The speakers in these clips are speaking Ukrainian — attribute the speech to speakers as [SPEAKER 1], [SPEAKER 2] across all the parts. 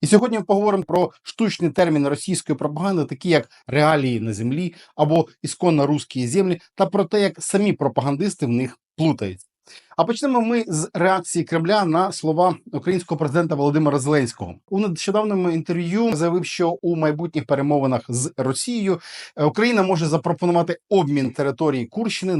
[SPEAKER 1] І сьогодні ми поговоримо про штучні терміни російської пропаганди, такі як реалії на землі або ісконно русські землі, та про те, як самі пропагандисти в них плутаються. А почнемо ми з реакції Кремля на слова українського президента Володимира Зеленського. У нещодавньому інтерв'ю заявив, що у майбутніх перемовинах з Росією е, Україна може запропонувати обмін території Курщини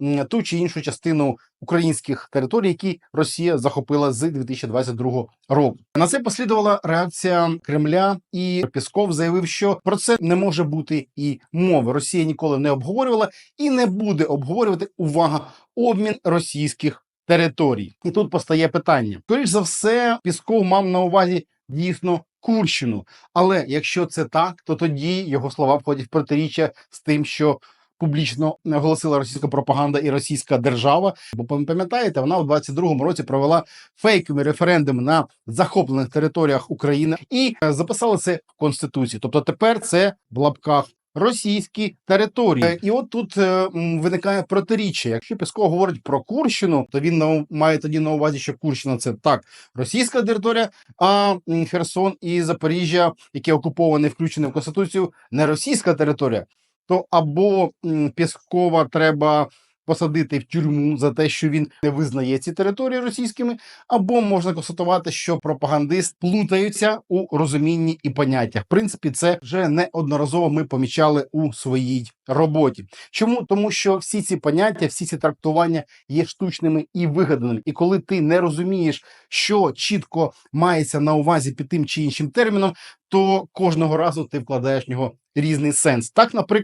[SPEAKER 1] на ту чи іншу частину українських територій, які Росія захопила з 2022 року. На це послідувала реакція Кремля, і Пісков заявив, що про це не може бути і мови. Росія ніколи не обговорювала і не буде обговорювати увага обмін російських територій. І тут постає питання: скоріш за все, Пісков мав на увазі дійсно. Курщину, але якщо це так, то тоді його слова входять в протиріччя з тим, що публічно оголосила російська пропаганда і російська держава. Бо пам- пам'ятаєте, вона у 22-му році провела фейкові референдуми на захоплених територіях України і е, записала це в конституції. Тобто тепер це в лапках. Російські території, і от тут е, виникає протиріччя. Якщо Песко говорить про Курщину, то він має тоді на увазі, що Курщина це так російська територія, а Херсон і Запоріжжя, які окуповані, включені в конституцію, не російська територія. То або Піскова треба посадити в тюрму за те, що він не визнає ці території російськими, або можна констатувати, що пропагандист плутаються у розумінні і поняттях. В принципі, це вже неодноразово ми помічали у своїй роботі. Чому? Тому що всі ці поняття, всі ці трактування є штучними і вигаданими. І коли ти не розумієш, що чітко мається на увазі під тим чи іншим терміном, то кожного разу ти вкладаєш в нього різний сенс. Так, наприклад.